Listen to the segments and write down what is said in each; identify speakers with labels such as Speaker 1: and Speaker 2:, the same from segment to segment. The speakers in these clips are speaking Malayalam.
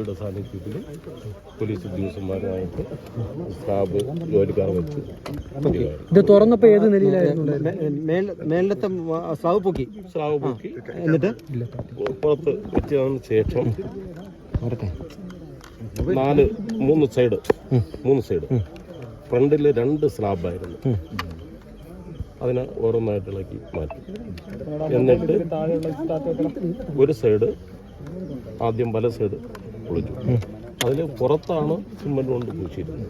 Speaker 1: യുടെ സാന്നിധ്യത്തിൽ പോലീസ് ഉദ്യോഗസ്ഥന്മാരുമായിട്ട് സ്റ്റാഫ് ജോലിക്കാർ വെച്ച്.
Speaker 2: ഇത് തുറന്നപ്പോ ഏത് നിലയിലായിരുന്നു?
Speaker 3: മേലത്തെ സ്ലാവ് പൊക്കി.
Speaker 1: സ്രാവ് പൊക്കി.
Speaker 3: എന്നിട്ട്?
Speaker 1: പുറത്ത് വെച്ചതിന് ശേഷം നാല് മൂന്ന് സൈഡ് മൂന്ന് സൈഡ്. ഫ്രണ്ടിൽ രണ്ട് സ്ലാബായിരുന്നു. അതിനെ ഓരോന്നായിട്ട് ഇളക്കി മാറ്റി. എന്നിട്ട് ഒരു സൈഡ് ആദ്യം വല സൈഡ് പൊളിച്ചു അതിൽ പുറത്താണ് സിമെന്റ് കൊണ്ട് പൂശിയിരുന്നത്.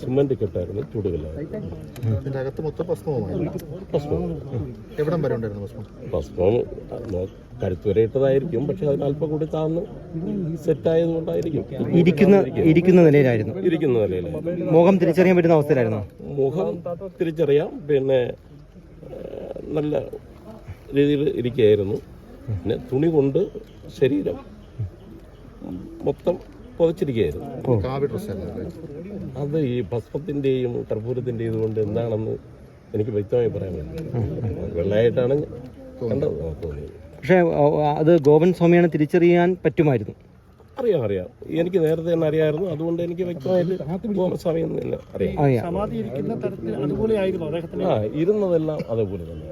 Speaker 1: സിമെന്റ് കെട്ടായിരുന്നു ചൂടുകല്ലായിരുന്നു. ഭസ്മം.
Speaker 4: എവിടം വരെ ഉണ്ടായിരുന്നു ഭസ്മം?
Speaker 1: ഭസ്മം കരുത്ത് വരെ ഇട്ടതായിരിക്കും പക്ഷെ അതിന് അല്പം കൂടി താന്ന് സെറ്റായത് കൊണ്ടായിരിക്കും.
Speaker 3: ഇരിക്കുന്ന ഇരിക്കുന്ന നിലയിലായിരുന്നു.
Speaker 1: ഇരിക്കുന്ന നിലയിലായിരുന്നു.
Speaker 3: മുഖം തിരിച്ചറിയാൻ പറ്റുന്ന അവസ്ഥയിലായിരുന്നു?
Speaker 1: മുഖം തിരിച്ചറിയാം പിന്നെ നല്ല രീതിയിൽ ഇരിക്കുകയായിരുന്നു. പിന്നെ തുണി കൊണ്ട് ശരീരം മൊത്തം പുതച്ചിരിക്കുകയായിരുന്നു. അത്? ഈ ഭസ്മത്തിന്റെയും കർപ്പൂരത്തിന്റെയും ഇതുകൊണ്ട് എന്താണെന്ന് എനിക്ക് വ്യക്തമായി പറയാൻ പറ്റില്ല. വെള്ളയായിട്ടാണ് കണ്ടത് തോന്നിയത്
Speaker 3: പക്ഷേ അത് ഗോപൻ സ്വാമിയാണ് തിരിച്ചറിയാൻ പറ്റുമായിരുന്നു.
Speaker 1: അറിയാം അറിയാം. എനിക്ക് നേരത്തെ തന്നെ അറിയാമായിരുന്നു അതുകൊണ്ട് എനിക്ക് വ്യക്തമായിട്ട് ഗോമസ്വാമി എന്ന് തന്നെ അറിയാം. ആ ഇരുന്നതെല്ലാം അതേപോലെ തന്നെ.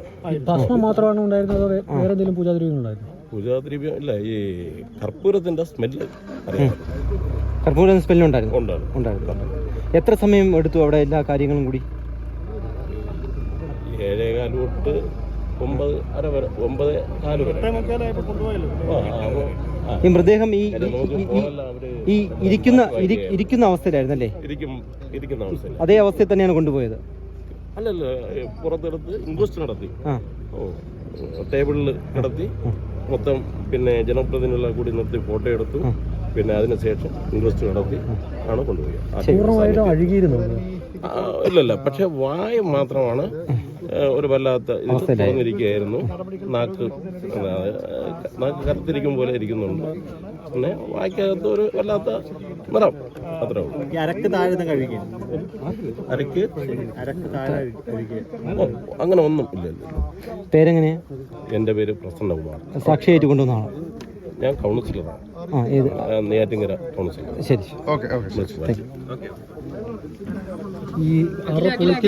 Speaker 2: ഭക്ഷണം മാത്രമാണ് ഉണ്ടായിരുന്നത്? വേറെ എന്തെങ്കിലും പൂജാദ്രവ്യങ്ങൾ ഉണ്ടായിരുന്നു
Speaker 1: പൂജാദ്രവ്യം ഇല്ല ഈ കർപ്പൂരത്തിന്റെ സ്മെല്ല്
Speaker 3: കർപ്പൂരം സ്മെല്ലുണ്ടായിരുന്നു.
Speaker 1: ഉണ്ടായിരുന്നു.
Speaker 3: ഉണ്ടായിരുന്നു. എത്ര സമയം എടുത്തു അവിടെ എല്ലാ കാര്യങ്ങളും കൂടി?
Speaker 1: ഏഴേകാൽ തൊട്ട് ഒമ്പത് അര വരെ ഒമ്പത് കാൽ വരെ.
Speaker 3: ഈ മൃതദേഹം ഈ ഈ- ഇരിക്കുന്ന ഇരിക്കുന്ന
Speaker 1: ഇരിക്കുന്ന അവസ്ഥയിൽ
Speaker 3: അതേ അവസ്ഥയിൽ തന്നെയാണ് കൊണ്ടുപോയത്.
Speaker 1: അല്ലല്ലോ പുറത്തെടുത്ത് ഇൻക്വസ്റ്റ് നടത്തി. ടേബിളിൽ കിടത്തി മൊത്തം പിന്നെ ജനപ്രതിനിധികളെ കൂടി നിർത്തി ഫോട്ടോ എടുത്തു. പിന്നെ അതിനുശേഷം ഇൻവെസ്റ്റ് നടത്തി ആണ് കൊണ്ടുപോയി ഇല്ലല്ല പക്ഷെ വായ മാത്രമാണ് ഒരു വല്ലാത്ത ഇത് തുറന്നിരിക്കുകയായിരുന്നു നാക്ക് നാക്ക് കറുത്തിരിക്കും പോലെ ഇരിക്കുന്നുണ്ട്. പിന്നെ വായ്ക്കകത്ത് ഒരു വല്ലാത്ത നിറം. അത്രേ ഉള്ളൂ.
Speaker 3: അരക്ക് താഴ്ന്ന
Speaker 1: അരക്ക്?
Speaker 3: അരക്ക് താഴെ
Speaker 1: അങ്ങനെ ഒന്നും ഇല്ലല്ലോ.
Speaker 3: പേരെങ്ങനെയാ?
Speaker 1: എന്റെ പേര് പ്രസന്നകുമാർ
Speaker 3: സാക്ഷിയായിട്ട് കൊണ്ടുവന്ന ആളാ
Speaker 1: ഞാൻ കൗൺസിലറാണ്.
Speaker 3: ആ ഏത്?
Speaker 1: കൗൺസിലർ
Speaker 3: ശരി
Speaker 4: ഓക്കെ ഓക്കെ.
Speaker 2: ഈ